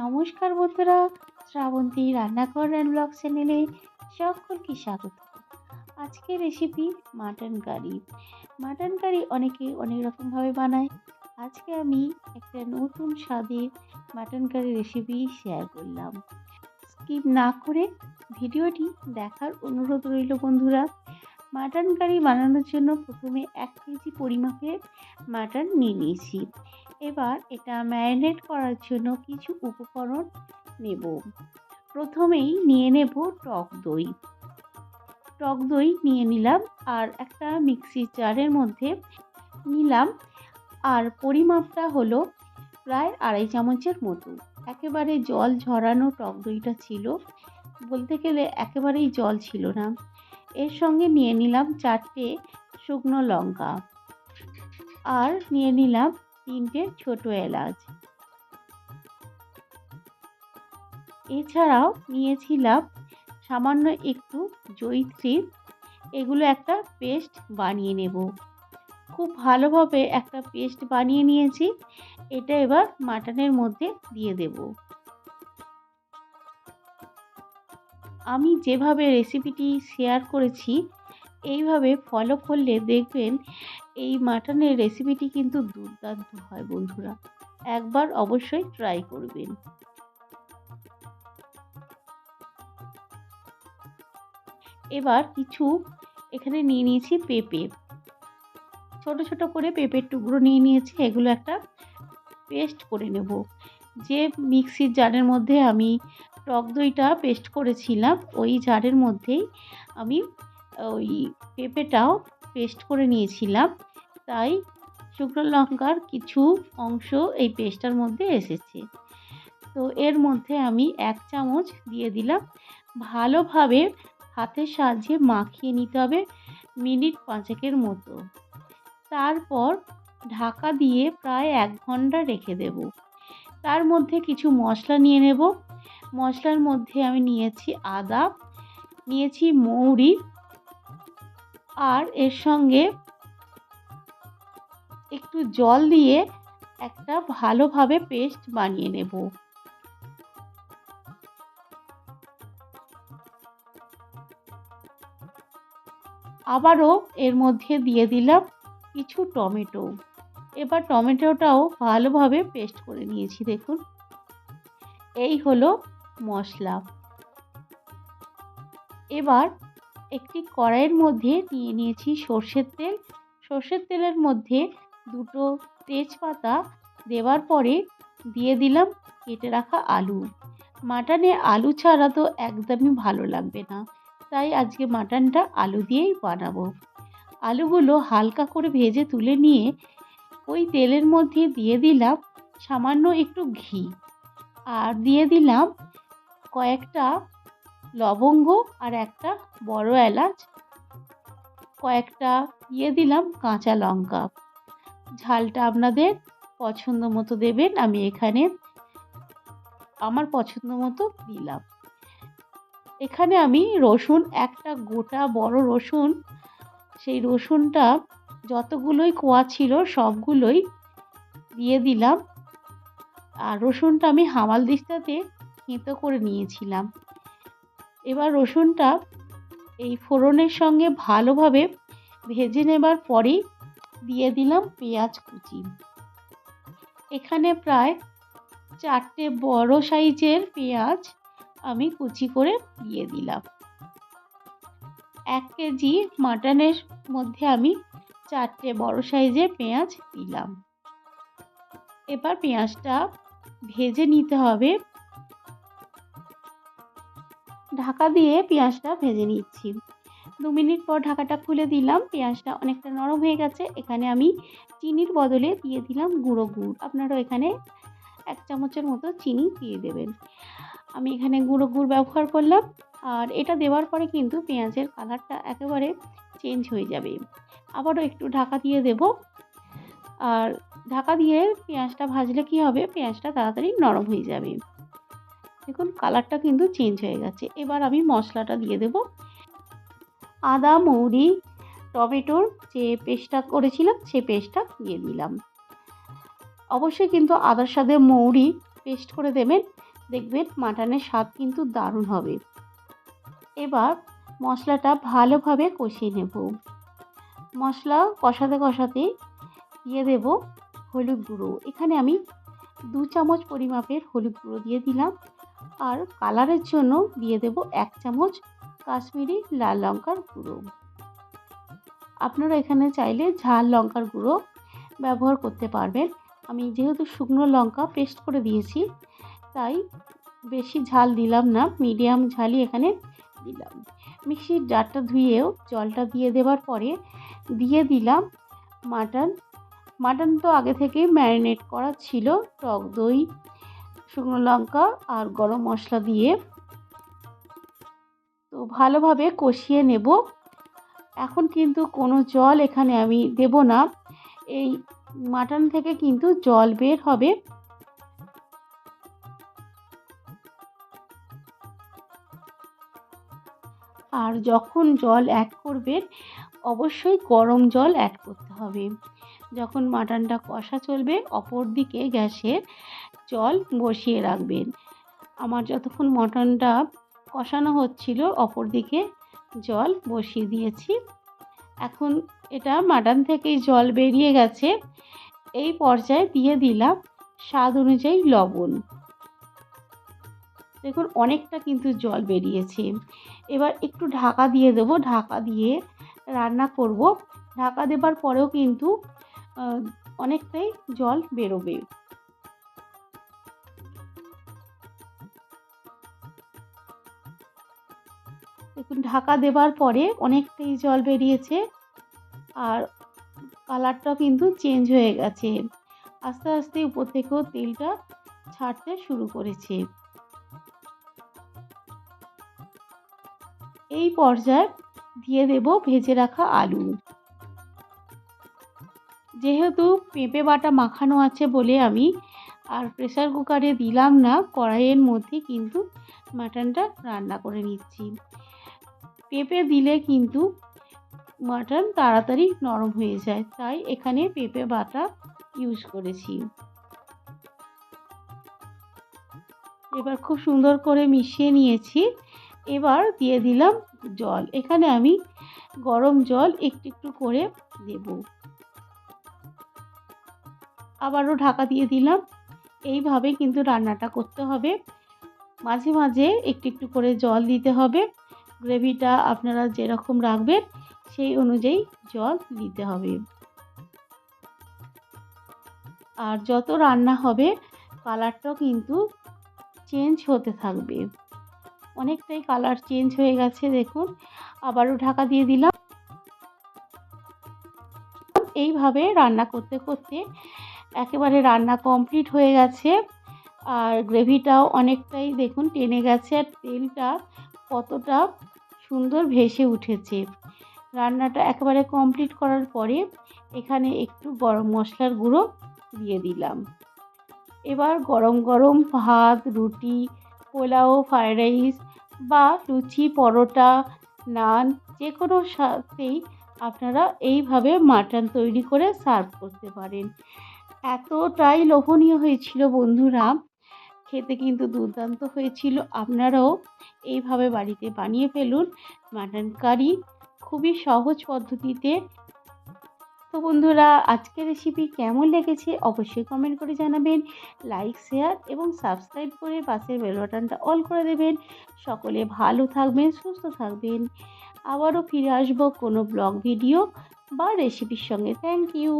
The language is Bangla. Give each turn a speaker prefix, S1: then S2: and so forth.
S1: নমস্কার বন্ধুরা, শ্রাবন্তী রান্নাঘর অ্যান্ড ব্লগ চ্যানেলে সকলকে স্বাগত। আজকের recipe mutton curry mutton curry অনেকে অনেক রকমভাবে বানায়। আজকে আমি একটা নতুন স্বাদের মাটন কারি রেসিপি শেয়ার করলাম। স্কিপ না করে ভিডিওটি দেখার অনুরোধ রইল বন্ধুরা। মাটন কারি বানানোর জন্য প্রথমে এক কেজি পরিমাপের মাটন নিয়ে নিয়েছি। এবার এটা ম্যারিনেট করার জন্য কিছু উপকরণ নেব। প্রথমেই নিয়ে নেব টক দই। টক দই নিয়ে নিলাম আর একটা মিক্সির জারের মধ্যে নিলাম আর পরিমাপটা হলো প্রায় আড়াই চামচের মতো। একেবারে জল ঝরানো টক দইটা ছিল। বলতে গেলে একেবারেই জল ছিল না। এর সঙ্গে নিয়ে নিলাম চারটে শুকনো লঙ্কা। আর নিয়ে নিলাম তিনটে ছোট এলাচ। এছাড়াও নিয়েছিলাম সামান্য একটু জয়িত্রী। এগুলো একটা পেস্ট বানিয়ে নেব। খুব ভালোভাবে একটা পেস্ট বানিয়ে নিয়েছি। এটা এবার মাটনের মধ্যে দিয়ে দেব। আমি যেভাবে রেসিপিটি শেয়ার করেছি এইভাবে ফলো করলে দেখবেন এই মাটনের রেসিপিটি কিন্তু দুর্দান্ত হয় বন্ধুরা। একবার অবশ্যই ট্রাই করবেন। এবার কিছু এখানে নিয়ে নিয়েছি পেঁপে। ছোট ছোট করে পেঁপের টুকরো নিয়ে নিয়েছি, এগুলো একটা পেস্ট করে নেব। যে মিক্সির জারের মধ্যে আমি টক দইটা পেস্ট করেছিলাম, ওই জারের মধ্যেই আমি ওই পেঁপেটাও পেস্ট করে নিয়েছিলাম। তাই শুকনো লঙ্কার কিছু অংশ এই পেস্টটার মধ্যে এসেছে। তো এর মধ্যে আমি এক চামচ দিয়ে দিলাম। ভালোভাবে হাতের সাহায্যে মাখিয়ে নিতে হবে মিনিট পাঁচেকের মতো। তারপর ঢাকা দিয়ে প্রায় এক ঘণ্টা রেখে দেব। তার মধ্যে কিছু মশলা নিয়ে নেব। মশলার মধ্যে আমি নিয়েছি আদা, নিয়েছি মৌরি আর এর সঙ্গে একটু জল দিয়ে একটা ভালোভাবে পেস্ট বানিয়ে নেব। আবারও এর মধ্যে দিয়ে দিলাম কিছু টমেটো। এবার টমেটোটাও ভালোভাবে পেস্ট করে নিয়েছি, দেখুন। এই হলো মশলা। এবার একটি কড়াইয়ের মধ্যে নিয়ে নিয়েছি সর্ষের তেল। সর্ষের তেলের মধ্যে দুটো তেজপাতা দেওয়ার পরে দিয়ে দিলাম কেটে রাখা আলু। মাটনে আলু ছাড়া তো একদমই ভালো লাগবে না, তাই আজকে মাটনটা আলু দিয়েই বানাবো। আলুগুলো হালকা করে ভেজে তুলে নিয়ে ওই তেলের মধ্যে দিয়ে দিলাম সামান্য একটু ঘি। আর দিয়ে দিলাম কয়েকটা লবঙ্গ আর একটা বড় এলাচ। কয়েকটা দিয়ে দিলাম কাঁচা লঙ্কা। ঝালটা আপনাদের পছন্দ মতো দেবেন, আমি এখানে আমার পছন্দ মতো দিলাম। এখানে আমি রসুন, একটা গোটা বড় রসুন, সেই রসুনটা যতগুলোই কোয়া ছিল সবগুলোই দিয়ে দিলাম। আর রসুনটা আমি হামাল দিস্তাতে থেঁতো করে নিয়েছিলাম। এবার রসুনটা এই ফোড়নের সঙ্গে ভালোভাবে ভেজে নেবার পরেই দিয়ে দিলাম পেঁয়াজ কুচি। এখানে প্রায় চারটে বড় সাইজের পেঁয়াজ আমি কুচি করে দিয়ে দিলাম। এক কেজি মাটনের মধ্যে আমি চারটে বড় সাইজের পেঁয়াজ দিলাম। এবার পেঁয়াজটা ভেজে নিতে হবে ঢাকা দিয়ে পেঁয়াজটা ভেজে নিচ্ছি। দু মিনিট পর ঢাকাটা খুলে দিলাম। পেঁয়াজটা অনেকটা নরম হয়ে গেছে। এখানে আমি চিনির বদলে দিয়ে দিলাম গুঁড়ো গুড়। আপনারাও এখানে এক চামচের মতো চিনি দিয়ে দেবেন। আমি এখানে গুঁড়ো গুড় ব্যবহার করলাম। আর এটা দেওয়ার পরে কিন্তু পেঁয়াজের কালারটা একেবারে চেঞ্জ হয়ে যাবে। আবারও একটু ঢাকা দিয়ে দেব। আর ঢাকা দিয়ে পেঁয়াজটা ভাজলে কি হবে? পেঁয়াজটা তাড়াতাড়ি নরম হয়ে যাবে। দেখুন কালারটা কিন্তু চেঞ্জ হয়ে গেছে। এবার আমি মশলাটা দিয়ে দেব। আদা, মৌরি, টমেটোর যে পেস্টটা করেছিলাম সেই পেস্টটা দিয়ে দিলাম। অবশ্যই কিন্তু আদার সাথে মৌরি পেস্ট করে দেবেন। দেখবেন মাটনের স্বাদ কিন্তু দারুণ হবে। এবার মশলাটা ভালোভাবে কষিয়ে নেব। মশলা কষাতে কষাতে দিয়ে দেব হলুদ গুঁড়ো। এখানে আমি দু চামচ পরিমাপের হলুদ গুঁড়ো দিয়ে দিলাম। আর কালারের জন্য দিয়ে দেব এক চামচ কাশ্মীরি লাল লঙ্কার গুঁড়ো। আপনারা এখানে চাইলে ঝাল লঙ্কার গুঁড়ো ব্যবহার করতে পারবেন। আমি যেহেতু শুকনো লঙ্কা পেস্ট করে দিয়েছি, তাই বেশি ঝাল দিলাম না, মিডিয়াম ঝালই এখানে দিলাম। মিক্সির জারটা ধুয়েও জলটা দিয়ে দেওয়ার পরে দিয়ে দিলাম মাটন। মাটন তো আগে থেকেই ম্যারিনেট করা ছিল, টক দই শুকনো লঙ্কা আর গরম মশলা দিয়ে তো ভালোভাবে কষিয়ে নেব। এখন কিন্তু কোনো জল এখানে আমি দেব না। এই মাটন থেকে কিন্তু জল বের হবে। আর যখন জল অ্যাড করবেন, অবশ্যই গরম জল অ্যাড করতে হবে। যখন মাটনটা কষা চলবে অপর দিকে গ্যাসের জল বসিয়ে রাখবেন। আমার যতক্ষণ মটনটা কষানো হচ্ছিল অপর দিকে জল বসিয়ে দিয়েছি। এখন এটা মাটন থেকেই জল বেরিয়ে গেছে। এই পর্যায়ে দিয়ে দিলাম স্বাদ অনুযায়ী লবণ। দেখুন, অনেকটা কিন্তু জল বেরিয়েছে। এবার একটু ঢাকা দিয়ে দেবো। ঢাকা দিয়ে রান্না করব। ঢাকা দেবার পরেও কিন্তু অনেকটাই জল বেরোবে। দেখুন, ঢাকা দেবার পরে অনেকটাই জল বেরিয়েছে আর কালারটাও কিন্তু চেঞ্জ হয়ে গেছে। আস্তে আস্তে উপর থেকেও তেলটা ছাড়তে শুরু করেছে। এই পর্যায়ে দিয়ে দেব ভেজে রাখা আলু। যেহেতু পেঁপে বাটা মাখানো আছে বলে আমি আর প্রেসার কুকারে দিলাম না, কড়াইয়ের মধ্যে কিন্তু মাটনটা রান্না করে নিচ্ছি। পেঁপে দিলে কিন্তু মাটন তাড়াতাড়ি নরম হয়ে যায়। তাই এখানে পেঁপে বাটা ইউজ করেছি। এবার খুব সুন্দর করে মিশিয়ে নিয়েছি। এবার দিয়ে দিলাম জল। এখানে আমি গরম জল একটু একটু করে দেব। আবারও ঢাকা দিয়ে দিলাম। এইভাবে কিন্তু রান্নাটা করতে হবে। মাঝে মাঝে একটু একটু করে জল দিতে হবে। গ্রেভিটা আপনারা যেরকম রাখবেন, সেই অনুযায়ী জল দিতে হবে। আর যত রান্না হবে, কালারটাও কিন্তু চেঞ্জ হতে থাকবে। অনেকটাই কালার চেঞ্জ হয়ে গেছে, দেখুন। আবারও ঢাকা দিয়ে দিলাম। এইভাবে রান্না করতে করতে একেবারে রান্না কমপ্লিট হয়ে গেছে। আর গ্রেভিটাও অনেকটাই, দেখুন, টেনে গেছে। আর তেলটা কতটা সুন্দর ভেসে উঠেছে। রান্নাটা একেবারে কমপ্লিট করার পরে এখানে একটু গরম মশলার গুঁড়ো দিয়ে দিলাম। এবার গরম গরম ভাত, রুটি, পোলাও ফ্রায়েড রাইস বা লুচি, পরোটা, নান যে কোনো সাথেই আপনারা এইভাবে মাটন তৈরি করে সার্ভ করতে পারেন। এতটাই লোভনীয় হয়েছিল বন্ধুরা। খেতে কিন্তু দুর্দান্ত হয়েছিল। আপনারাও এইভাবে বাড়িতে বানিয়ে ফেলুন মাটন কারি খুবই সহজ পদ্ধতিতে। তো বন্ধুরা, আজকের রেসিপি কেমন লেগেছে অবশ্যই কমেন্ট করে জানাবেন। লাইক শেয়ার এবং সাবস্ক্রাইব করে পাশের বেল বাটনটা অল করে দেবেন। সকলে ভালো থাকবেন, সুস্থ থাকবেন। আবারও ফিরে আসব কোনো ব্লগ ভিডিও বা রেসিপির সঙ্গে। Thank you